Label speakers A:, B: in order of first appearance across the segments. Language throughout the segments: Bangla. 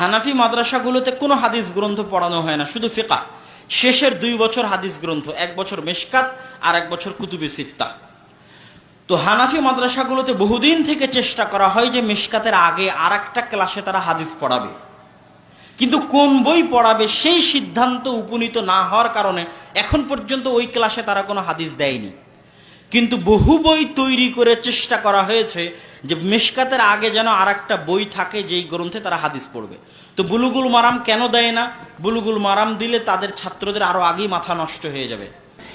A: হানাফি মাদ্রাসাগুলোতে কোনো হাদিস গ্রন্থ পড়ানো হয় না, শুধু ফিকা। শেষের দুই বছর হাদিস গ্রন্থ, এক বছর মেশকাত আর এক বছর কুতুবে সিত্তা। তো হানাফি মাদ্রাসাগুলোতে বহুদিন থেকে চেষ্টা করা হয় যে মিশকাতের আগে আর একটা ক্লাসে তারা হাদিস পড়াবে। কিন্তু কোন বই পড়াবে সেই সিদ্ধান্ত উপনীত না হওয়ার কারণে এখন পর্যন্ত ওই ক্লাসে তারা কোনো হাদিস দেয়নি। কিন্তু বহু বই তৈরি করে চেষ্টা করা হয়েছে যে মিশকাতের আগে যেন আর একটা বই থাকে যেই গ্রন্থে তারা হাদিস পড়বে। তো বুলুগুল মারাম কেন দেয় না? বুলুগুল মারাম দিলে তাদের ছাত্রদের আরও আগেই মাথা নষ্ট হয়ে যাবে।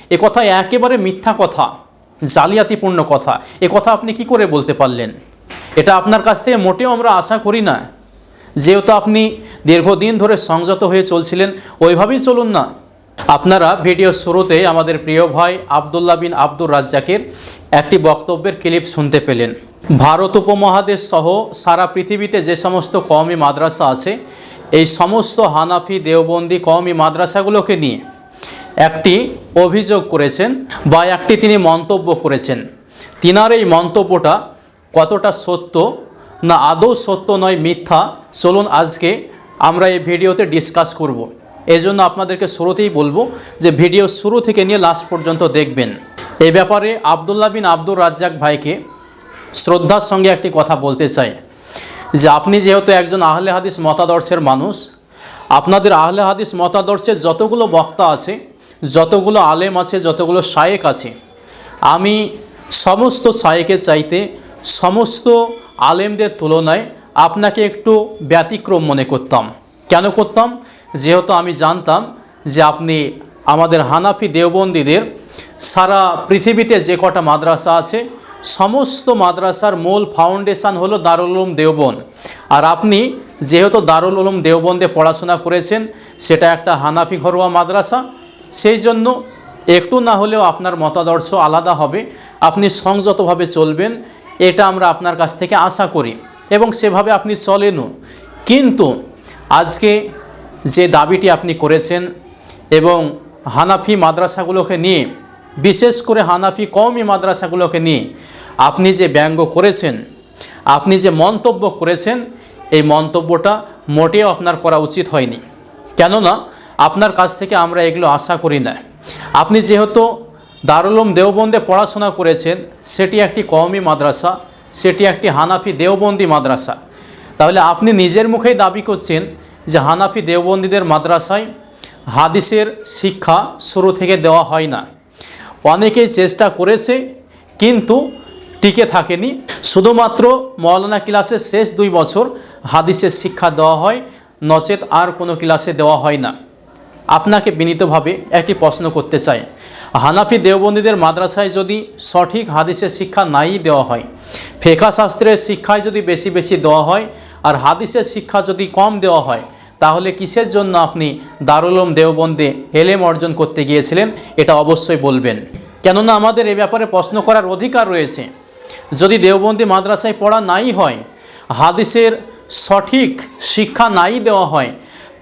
B: এ কথা একেবারে মিথ্যা কথা, জালিয়াতিপূর্ণ কথা। এ কথা আপনি কি করে বলতে পারলেন? এটা আপনার কাছ থেকে মোটেও আমরা আশা করি না। যেহেতু আপনি দীর্ঘদিন ধরে সংযত হয়ে চলছিলেন, ওইভাবেই চলুন না। আপনারা ভিডিও শুরুতে আমাদের প্রিয় ভাই আবদুল্লাহ বিন আব্দুর রাজ্জাকের একটি বক্তব্যের ক্লিপ শুনতে পেলেন। ভারত উপমহাদেশ সহ সারা পৃথিবীতে যে সমস্ত কওমি মাদ্রাসা আছে, এই সমস্ত হানাফি, দেওবন্দি কওমি মাদ্রাসাগুলোকে নিয়ে একটি অভিযোগ করেছেন বা একটি তিনি মন্তব্য করেছেন। তিনার এই মন্তব্যটা কতটা সত্য না আদৌ সত্য নয় মিথ্যা? চলুন আজকে আমরা এই ভিডিওতে ডিসকাস করব। এই জন্য আপনাদেরকে শুরুতেই বলব যে ভিডিও শুরু থেকে নিয়ে লাস্ট পর্যন্ত দেখবেন। এই ব্যাপারে আবদুল্লাহ বিন আব্দুর রাজ্জাক ভাইকে শ্রদ্ধার সঙ্গে একটি কথা বলতে চাই। যে আপনি যেহেতু একজন আহলে হাদিস মতাদর্শের মানুষ, আপনাদের আহলে হাদিস মতাদর্শের যতগুলো বক্তা আছে, যতগুলো আলেম আছে, যতগুলো শায়েক আছে, আমি সমস্ত শায়েকের চাইতে সমস্ত আলেমদের তুলনায় আপনাকে একটু ব্যতিক্রম মনে করতাম। কেন করতাম? যেহেতু আমি জানতাম যে আপনি আমাদের হানাফি দেওবন্দীদের সারা পৃথিবীতে যে কটা মাদ্রাসা আছে, সমস্ত মাদ্রাসার মূল ফাউন্ডেশন হলো দারুল উলুম দেওবন আর আপনি যেহেতু দারুল উলুম দেওবন্দে পড়াশোনা করেছেন, সেটা একটা হানাফি ঘরোয়া মাদ্রাসা, সেই জন্য একটু না হলেও আপনার মতাদর্শ আলাদা হবে, আপনি সংযতভাবে চলবেন, এটা আমরা আপনার কাছ থেকে আশা করি। এবং সেভাবে আপনি চলেনও। কিন্তু আজকে যে দাবিটি আপনি করেছেন এবং হানাফি মাদ্রাসাগুলোকে নিয়ে, বিশেষ করে হানাফি কওমি মাদ্রাসাগুলোকে নিয়ে আপনি যে ব্যঙ্গ করেছেন, আপনি যে মন্তব্য করেছেন, এই মন্তব্যটা মোটেও আপনার করা উচিত হয়নি। কেননা, আপনার কাছ থেকে আমরা এগুলো আশা করি না। আপনি যেহেতু দারুলুম দেওবন্দে পড়াশোনা করেছেন, সেটি একটি কওমি মাদ্রাসা, সেটি একটি হানাফি দেওবন্দি মাদ্রাসা। তাহলে আপনি নিজের মুখেই দাবি করছেন যে হানাফি দেওবন্দীদের মাদ্রাসায় হাদিসের শিক্ষা শুরু থেকে দেওয়া হয় না। অনেকেই চেষ্টা করেছে, কিন্তু টিকে থাকেনি। শুধুমাত্র মৌলানা ক্লাসের শেষ দুই বছর হাদিসের শিক্ষা দেওয়া হয়, নচেত আর কোনো ক্লাসে দেওয়া হয় না। আপনাকে বিনীতভাবে একটি প্রশ্ন করতে চাই। হানাফি দেওবন্দীদের মাদ্রাসায় যদি সঠিক হাদিসের শিক্ষা নাই দেওয়া হয় ফেকা শাস্ত্রের শিক্ষায় যদি বেশি বেশি দেওয়া হয় আর হাদিসের শিক্ষা যদি কম দেওয়া হয়, তাহলে কিসের জন্য আপনি দারুলম দেওবন্দে এলেম অর্জন করতে গিয়েছিলেন, এটা অবশ্যই বলবেন। কেননা আমাদের এ ব্যাপারে প্রশ্ন করার অধিকার রয়েছে। যদি দেওবন্দি মাদ্রাসায় পড়া নাই হয়, হাদিসের সঠিক শিক্ষা নাই দেওয়া হয়,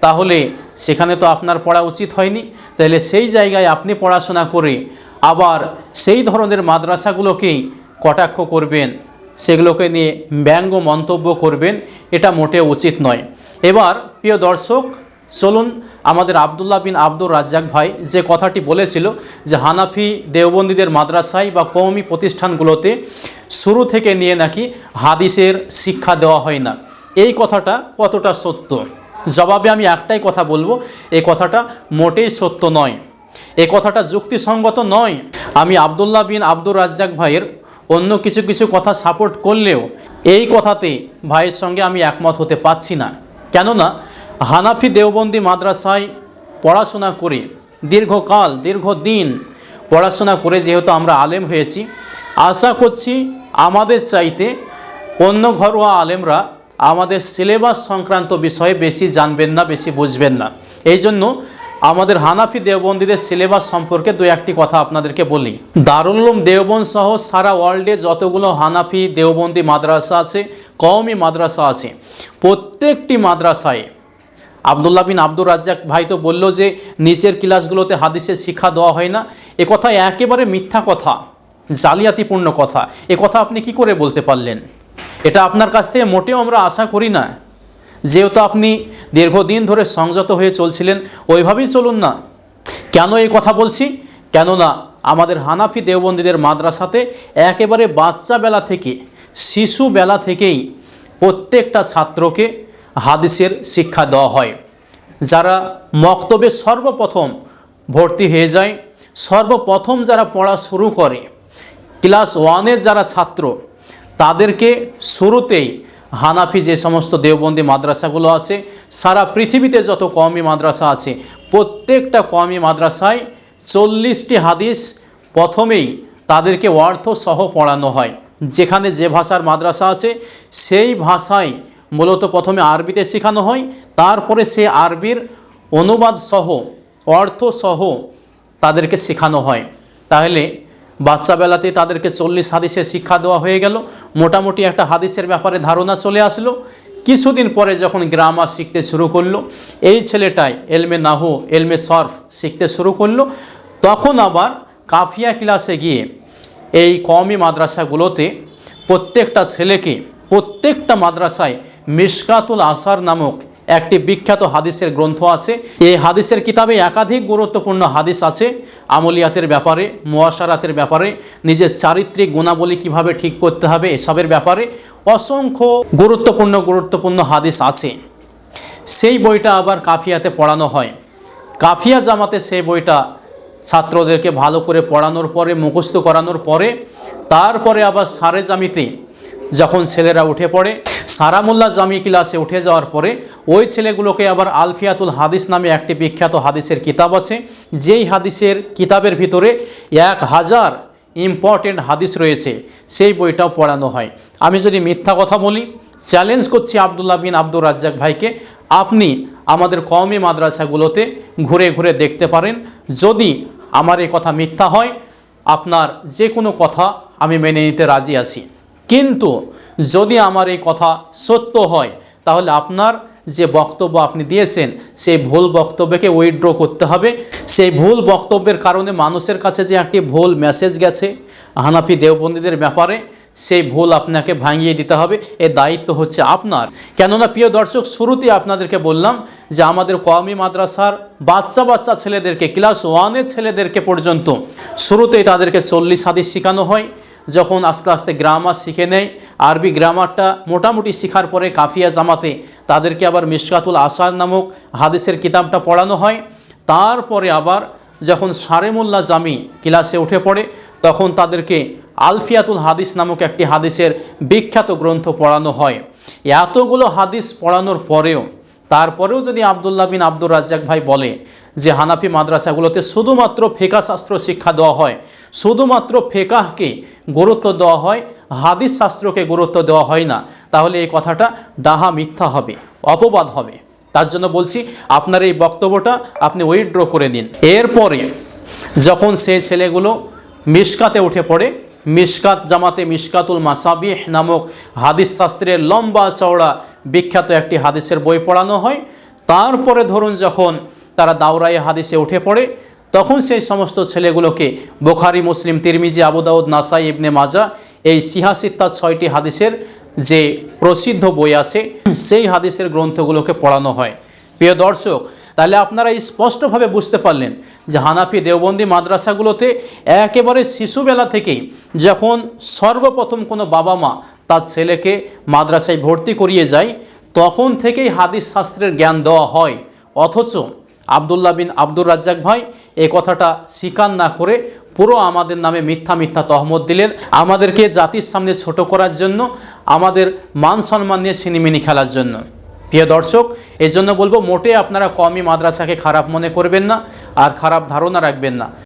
B: তাহলে সেখানে তো আপনার পড়া উচিত হয়নি। তাহলে সেই জায়গায় আপনি পড়াশোনা করে আবার সেই ধরনের মাদ্রাসাগুলোকেই কটাক্ষ করবেন। সেগুলোকে নিয়ে ব্যঙ্গ মন্তব্য করবেন, এটা মোটে উচিত নয়। এবার, প্রিয় দর্শক, চলুন আমাদের আবদুল্লাহ বিন আব্দুর রাজ্জাক ভাই যে কথাটি বলেছিল যে হানাফি দেওবন্দীদের মাদ্রাসায় বা কওমি প্রতিষ্ঠানগুলোতে শুরু থেকে নিয়ে নাকি হাদিসের শিক্ষা দেওয়া হয় না। এই কথাটা কতটা সত্য? জবাবে আমি একটাই কথা বলব, এই কথাটা মোটেই সত্য নয়। এই কথাটা যুক্তিসঙ্গত নয়। আমি আবদুল্লাহ বিন আব্দুর রাজ্জাক ভাইয়ের অন্য কিছু কিছু কথা সাপোর্ট করলেও এই কথাতে ভাইয়ের সঙ্গে আমি একমত হতে পারছি না। কেননা হানাফি দেওবন্দি মাদ্রাসায় পড়াশোনা করে দীর্ঘকাল, দীর্ঘদিন পড়াশোনা করে যেহেতু আমরা আলেম হয়েছি, আশা করছি আমাদের চাইতে অন্য ঘরোয়া আলেমরা আমাদের সিলেবাস সংক্রান্ত বিষয়ে বেশি জানবেন না, বেশি বুঝবেন না। এই জন্য আমাদের হানাফি দেওবন্দীদের সিলেবাস সম্পর্কে দু একটি কথা আপনাদেরকে বলি। দারুল্লুম দেওবন্দ সহ সারা ওয়ার্ল্ডে যতগুলো হানাফি দেওবন্দি মাদ্রাসা আছে, কওমি মাদ্রাসা আছে, প্রত্যেকটি মাদ্রাসায় আবদুল্লাহ বিন আব্দুর রাজ্জাক ভাই তো বলল যে, নিচের ক্লাসগুলোতে হাদিসের শিক্ষা দেওয়া হয় না। এ কথা একেবারে মিথ্যা কথা, জালিয়াতিপূর্ণ কথা। এ কথা আপনি কি করে বলতে পারলেন? এটা আপনার কাছ থেকে মোটেও আমরা আশা করি না। যেহেতু আপনি দীর্ঘদিন ধরে সংযত হয়ে চলছিলেন, ওইভাবেই চলুন না। কেন এই কথা বলছি? কেননা আমাদের হানাফি দেওবন্দীদের মাদ্রাসাতে একেবারে বাচ্চা বেলা থেকে, শিশু বেলা থেকেই প্রত্যেকটা ছাত্রকে হাদিসের শিক্ষা দেওয়া হয়। যারা মক্তবে সর্বপ্রথম ভর্তি হয়ে যায়, সর্বপ্রথম যারা পড়া শুরু করে, ক্লাস ওয়ানের যারা ছাত্র, তাদেরকে শুরুতেই হানাফি যে সমস্ত দেওবন্দি মাদ্রাসাগুলো আছে, সারা পৃথিবীতে যত কওমি মাদ্রাসা আছে, প্রত্যেকটা কওমি মাদ্রাসায় চল্লিশটি হাদিস প্রথমেই তাদেরকে অর্থ সহ পড়ানো হয়। যেখানে যে ভাষার মাদ্রাসা আছে, সেই ভাষায় মূলত প্রথমে আরবিতে শেখানো হয়, তারপরে সে আরবির অনুবাদ সহ অর্থ সহ তাদেরকে শেখানো হয়। তাহলে বাচ্চাবেলাতে তাদেরকে চল্লিশ হাদিসের শিক্ষা দেওয়া হয়ে গেল। মোটামুটি একটা হাদিসের ব্যাপারে ধারণা চলে আসলো। কিছুদিন পরে যখন গ্রামার শিখতে শুরু করল, এই ছেলেটাই এলমে নাহু, এলমে সরফ শিখতে শুরু করল। তখন আবার কাফিয়া ক্লাসে গিয়ে এই কওমি মাদ্রাসাগুলোতে প্রত্যেকটা ছেলেকে প্রত্যেকটা মাদ্রাসায় মিশকাতুল আসার নামক একটি বিখ্যাত হাদিসের গ্রন্থ আছে। এই হাদিসের কিতাবে একাধিক গুরুত্বপূর্ণ হাদিস আছে। আমলিয়াতের ব্যাপারে মোয়াশারাতের ব্যাপারে, নিজের চারিত্রিক গুণাবলী কীভাবে ঠিক করতে হবে এসবের ব্যাপারে অসংখ্য গুরুত্বপূর্ণ গুরুত্বপূর্ণ হাদিস আছে। সেই বইটা আবার কাফিয়াতে পড়ানো হয়। কাফিয়া জামাতে সেই বইটা ছাত্রদেরকে ভালো করে পড়ানোর পরে, মুখস্থ করানোর পরে, তারপরে আবার সারে জামিতে যখন ছেলেরা উঠে পড়ে সারামুল্লাহ জামি ক্লাসে উঠে যাওয়ার পরে ওই ছেলেগুলোকে আবার আলফিয়াতুল হাদিস নামে একটি বিখ্যাত হাদিসের কিতাব আছে। যেই হাদিসের কিতাবের ভিতরে এক হাজার ইম্পর্টেন্ট হাদিস রয়েছে, সেই বইটাও পড়ানো হয়। আমি যদি মিথ্যা কথা বলি চ্যালেঞ্জ করছি আবদুল্লাহ বিন আব্দুর রাজ্জাক ভাইকে, আপনি আমাদের কওমি মাদ্রাসাগুলোতে ঘুরে ঘুরে দেখতে পারেন। যদি আমার এই কথা মিথ্যা হয়, আপনার যে কোনো কথা আমি মেনে নিতে রাজি আছি। কিন্তু যদি আমার এই কথা সত্য হয়, তাহলে আপনার যে বক্তব্য আপনি দিয়েছেন, সেই ভুল বক্তব্যকে উইথড্র করতে হবে। সেই ভুল বক্তব্যের কারণে মানুষের কাছে যে একটি ভুল মেসেজ গেছে, হানাফি দেওবন্দীদের ব্যাপারে, সেই ভুল আপনাকে ভাঙিয়ে দিতে হবে। এর দায়িত্ব হচ্ছে আপনার। কেননা প্রিয় দর্শক, শুরুতেই আপনাদেরকে বললাম যে আমাদের কওমি মাদ্রাসার বাচ্চা বাচ্চা ছেলেদেরকে ক্লাস ওয়ানের ছেলেদেরকে পর্যন্ত, শুরুতেই তাদেরকে চল্লিশ হাদিস শেখানো হয়। যখন আস্তে আস্তে গ্রামার শিখে নেয়, আরবি গ্রামারটা মোটামুটি শেখার পরে কাফিয়া জামাতে তাদেরকে আবার মিশকাতুল আসার নামক হাদিসের কিতাবটা পড়ানো হয়। তারপরে আবার যখন সারেমুল্লা জামি ক্লাসে উঠে পড়ে, তখন তাদেরকে আলফিয়াতুল হাদিস নামক একটি হাদিসের বিখ্যাত গ্রন্থ পড়ানো হয়। এতগুলো হাদিস পড়ানোর পরেও তারপরেও যদি আবদুল্লাহ বিন আব্দুর রাজ্জাক ভাই বলে যে হানাফি মাদ্রাসাগুলোতে শুধুমাত্র ফেকা শাস্ত্র শিক্ষা দেওয়া হয়, শুধুমাত্র ফেকাহকে গুরুত্ব দেওয়া হয়, হাদিস শাস্ত্রকে গুরুত্ব দেওয়া হয় না, তাহলে এই কথাটা ডাহা মিথ্যা হবে, অপবাদ হবে। তার জন্য বলছি, আপনার এই বক্তব্যটা আপনি উইথড্র করে দিন এরপরে যখন সেই ছেলেগুলো মিশকাতে উঠে পড়ে মিশকাত জামাতে মিশকাতুল মাসাবিহ নামক হাদিস শাস্ত্রের লম্বা চওড়া বিখ্যাত একটি হাদিসের বই পড়ানো হয়। তারপরে ধরুন যখন তারা দাওরাই হাদিসে উঠে পড়ে, তখন সেই সমস্ত ছেলেগুলোকে বোখারি, মুসলিম, তিরমিজি আবুদাউদ নাসাই, ইবনে মাজা এই সিহাসিত্তা ছয়টি হাদিসের যে প্রসিদ্ধ বই আছে, সেই হাদিসের গ্রন্থগুলোকে পড়ানো হয়। প্রিয় দর্শক, তাহলে আপনারা স্পষ্টভাবে বুঝতে পারলেন যে হানাফি দেওবন্দি মাদ্রাসাগুলোতে একেবারে শিশুবেলা থেকেই যখন সর্বপ্রথম কোনো বাবা মা তার ছেলেকে মাদ্রাসায় ভর্তি করিয়ে যায়, তখন থেকেই হাদিস শাস্ত্রের জ্ঞান দেওয়া হয়। অথচ আবদুল্লাহ বিন আব্দুর রাজ্জাক ভাই এ কথাটা স্বীকার না করে পুরো আমাদের নামে মিথ্যা মিথ্যা তহমত দিলেন। আমাদেরকে জাতির সামনে ছোট করার জন্য, আমাদের মান সম্মান নিয়ে ছিনিমিনি খেলার জন্য। প্রিয় দর্শক এর জন্য বলব মোটে আপনারা কমই মাদ্রাসাকে খারাপ মনে করবেন না আর খারাপ ধারণা রাখবেন না।